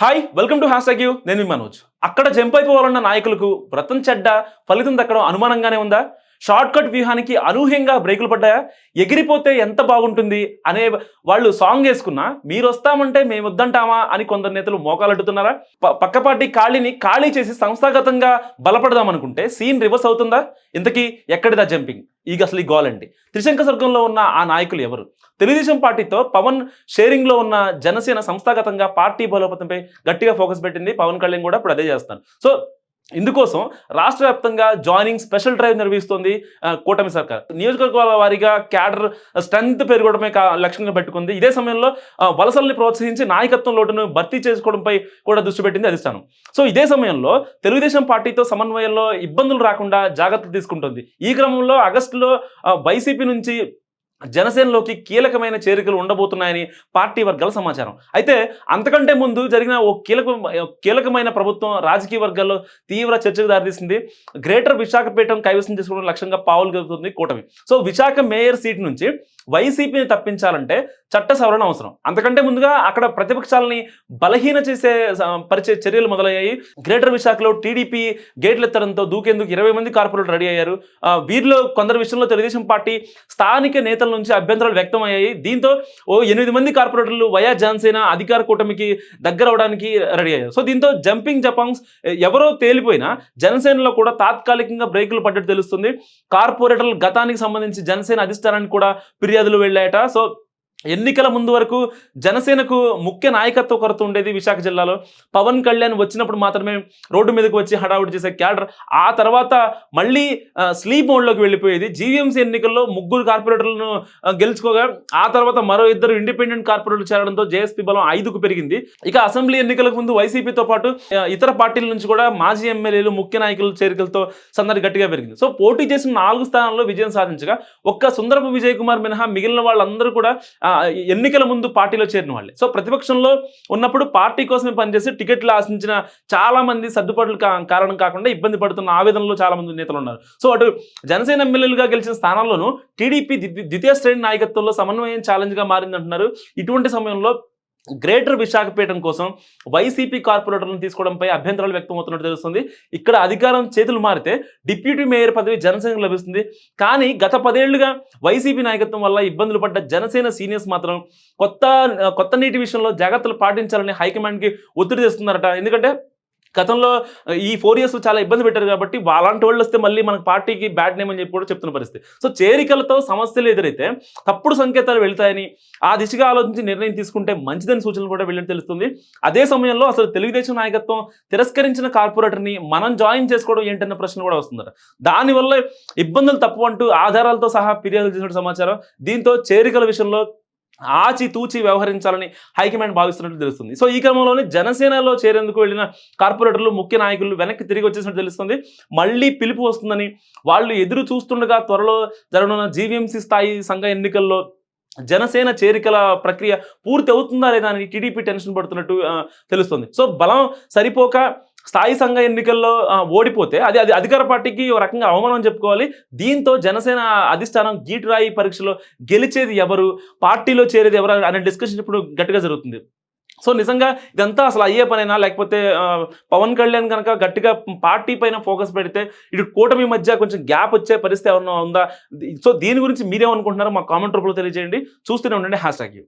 Hi welcome to hash you నేను మీ మనోజ్. అక్కడ జంప్ అయిపోవాలన్న నాయకులకు వ్రతం చెడ్డ ఫలితం దక్కడం అనుమానంగానే ఉందా? షార్ట్ కట్ వ్యూహానికి అనూహ్యంగా బ్రేకులు పడ్డాయా? ఎగిరిపోతే ఎంత బాగుంటుంది? అనే వాళ్ళు సాంగ్ వేసుకున్నా మీరు వస్తామంటే మేము వద్దంటామా అని కొందరు నేతలు మోకాలడ్డుతున్నారా? ప- పక్క పార్టీ ఖాళీని ఖాళీ చేసి సంస్థాగతంగా బలపడదాం అనుకుంటే సీన్ రివర్స్ అవుతుందా? ఇంతకీ ఎక్కడిదా జంపింగ్? ఈ అసలు ఈ గోల్ అండి. త్రిశంక స్వర్గంలో ఉన్న ఆ నాయకులు ఎవరు? తెలుగుదేశం పార్టీతో పవన్ షేరింగ్లో ఉన్న జనసేన సంస్థాగతంగా పార్టీ బలోపతంపై గట్టిగా ఫోకస్ పెట్టింది పవన్ కళ్యాణ్ కూడా ఇప్పుడు అదే చేస్తాను సో ఇందుకోసం రాష్ట్ర వ్యాప్తంగా జాయినింగ్ స్పెషల్ డ్రైవ్ నిర్వహిస్తోంది కూటమి సర్కార్. నియోజకవర్గాల వారీగా క్యాడర్ స్ట్రెంగ్త్ పెరగడమే కా- లక్ష్యంగా పెట్టుకుంది. ఇదే సమయంలో వలసల్ని ప్రోత్సహించి నాయకత్వం లోటును భర్తీ చేసుకోవడంపై కూడా దృష్టి పెట్టింది అధిష్టానం. సో ఇదే సమయంలో తెలుగుదేశం పార్టీతో సమన్వయంలో ఇబ్బందులు రాకుండా జాగ్రత్తలు తీసుకుంటుంది. ఈ క్రమంలో ఆగస్టులో వైసీపీ నుంచి జనసేనలోకి కీలకమైన చేరికలు ఉండబోతున్నాయని పార్టీ వర్గాల సమాచారం. అయితే అంతకంటే ముందు జరిగిన ఓ కీలక కీలకమైన ప్రభుత్వం రాజకీయ వర్గాల్లో తీవ్ర చర్చకు దారితీసింది. గ్రేటర్ విశాఖపీఠం కైవసం చేసుకోవడం లక్ష్యంగా పావులు కలుగుతుంది కూటమి. సో విశాఖ మేయర్ సీట్ నుంచి వైసీపీని తప్పించాలంటే చట్ట సవరణ అవసరం. అంతకంటే ముందుగా అక్కడ ప్రతిపక్షాలని బలహీన చేసే పరిచే చర్యలు మొదలయ్యాయి. గ్రేటర్ విశాఖలో టీడీపీ గేట్లు ఎత్తడంతో దూకేందుకు ఇరవై మంది కార్పొరేట్ రెడీ అయ్యారు. వీరిలో కొందరు విషయంలో తెలుగుదేశం పార్టీ స్థానిక నేతలను నుంచి అభ్యంతరాలు వ్యక్తమయ్యాయి. దీంతో ఓ ఎనిమిది మంది కార్పొరేటర్లు వయా జనసేన అధికార కూటమికి దగ్గర అవడానికి రెడీ అయ్యారు. సో దీంతో జంపింగ్ జపాంగ్స్ ఎవరో తేలిపోయినా జనసేనలో కూడా తాత్కాలికంగా బ్రేకులు పడ్డట్టు తెలుస్తుంది. కార్పొరేటర్లు గతానికి సంబంధించి జనసేన అధిష్టానానికి కూడా ఫిర్యాదులు వెళ్ళాయట. సో ఎన్నికల ముందు వరకు జనసేనకు ముఖ్య నాయకత్వ కొరత ఉండేది విశాఖ జిల్లాలో. పవన్ కళ్యాణ్ వచ్చినప్పుడు మాత్రమే రోడ్డు మీదకి వచ్చి హడావుడి చేసే క్యాడర్. ఆ తర్వాత మళ్ళీ స్లీప్ మోడ్లోకి వెళ్ళిపోయేది. జీవీఎంసీ ఎన్నికల్లో ముగ్గురు కార్పొరేటర్లను గెలుచుకోగా ఆ తర్వాత మరో ఇద్దరు ఇండిపెండెంట్ కార్పొరేటర్లు చేరడంతో జేఎస్పీ బలం ఐదుకు పెరిగింది. ఇక అసెంబ్లీ ఎన్నికలకు ముందు వైసీపీతో పాటు ఇతర పార్టీల నుంచి కూడా మాజీ ఎమ్మెల్యేలు ముఖ్య నాయకుల చేరికలతో సందడి గట్టిగా పెరిగింది. సో పోటీ చేసిన నాలుగు స్థానాల్లో విజయం సాధించగా ఒక్క సుందరపు విజయ్ కుమార్ మినహా మిగిలిన వాళ్ళందరూ కూడా ఎన్నికల ముందు పార్టీలో చేరిన వాళ్ళే. సో ప్రతిపక్షంలో ఉన్నప్పుడు పార్టీ కోసమే పనిచేసి టికెట్లు ఆశించిన చాలామంది సర్దుబాట్లు కా- కారణం కాకుండా ఇబ్బంది పడుతున్న ఆవేదనలో చాలామంది నేతలు ఉన్నారు. సో అటు జనసేన ఎమ్మెల్యేలుగా గెలిచిన స్థానాల్లోనూ టీడీపీ ద్వితీయ శ్రేణి నాయకత్వంలో సమన్వయం ఛాలెంజ్గా మారిందంటున్నారు. ఇటువంటి సమయంలో గ్రేటర్ విశాఖపీఠం కోసం వైసీపీ కార్పొరేటర్లను తీసుకోవడంపై అభ్యంతరాలు వ్యక్తం అవుతున్నట్టు తెలుస్తుంది. ఇక్కడ అధికారం చేతులు మారితే డిప్యూటీ మేయర్ పదవి జనసేనకు లభిస్తుంది. కానీ గత పదేళ్ళుగా వైసీపీ నాయకత్వం వల్ల ఇబ్బందులు పడ్డ జనసేన సీనియర్స్ మాత్రం కొత్త కొత్త నీటి విషయంలో జాగ్రత్తలు పాటించాలని హైకమాండ్కి ఒత్తిడి తెస్తున్నారట ఎందుకంటే గతంలో ఈ ఫోర్ ఇయర్స్ చాలా ఇబ్బంది పెట్టారు కాబట్టి అలాంటి వాళ్ళు వస్తే మళ్ళీ మన పార్టీకి బ్యాడ్ నేమ్ అని చెప్పి కూడా చెప్తున్న పరిస్థితి. సో చేరికలతో సమస్యలు ఎదురైతే తప్పుడు సంకేతాలు వెళ్తాయని ఆ దిశగా ఆలోచించి నిర్ణయం తీసుకుంటే మంచిదని సూచనలు కూడా వెళ్ళని తెలుస్తుంది. అదే సమయంలో అసలు తెలుగుదేశం నాయకత్వం తిరస్కరించిన కార్పొరేటర్ని మనం జాయిన్ చేసుకోవడం ఏంటన్న ప్రశ్న కూడా వస్తుందట. దానివల్ల ఇబ్బందులు తప్పు అంటూ ఆధారాలతో సహా ఫిర్యాదులు చేసిన సమాచారం. దీంతో చేరికల విషయంలో ఆచితూచి వ్యవహరించాలని హైకమాండ్ భావిస్తున్నట్టు తెలుస్తుంది. సో ఈ క్రమంలోనే జనసేనలో చేరేందుకు వెళ్ళిన కార్పొరేటర్లు ముఖ్య నాయకులు వెనక్కి తిరిగి వచ్చేసినట్టు తెలుస్తుంది. మళ్ళీ పిలుపు వస్తుందని వాళ్ళు ఎదురు చూస్తుండగా త్వరలో జరగనున్న జీవీఎంసీ స్థాయి సంఘ ఎన్నికల్లో జనసేన చేరికల ప్రక్రియ పూర్తి అవుతుందా లేదా అని టీడీపీ టెన్షన్ పడుతున్నట్టు తెలుస్తుంది. సో బలం సరిపోక స్థాయి సంఘ ఎన్నికల్లో ఓడిపోతే అది అది అధికార పార్టీకి ఒక రకంగా అవమానం చెప్పుకోవాలి. దీంతో జనసేన అధిష్టానం గీటురాయి పరీక్షలో గెలిచేది ఎవరు? పార్టీలో చేరేది ఎవరు? అనే డిస్కషన్ ఇప్పుడు గట్టిగా జరుగుతుంది. సో నిజంగా ఇదంతా అసలు అయ్యే పనైనా? లేకపోతే పవన్ కళ్యాణ్ కనుక గట్టిగా పార్టీ పైన ఫోకస్ పెడితే ఇటు కూటమి మధ్య కొంచెం గ్యాప్ వచ్చే పరిస్థితి ఏమన్నా ఉందా? సో దీని గురించి మీరేమనుకుంటున్నారో మా కామెంట్ రూపంలో తెలియజేయండి. చూస్తూనే ఉండండి. Hash tag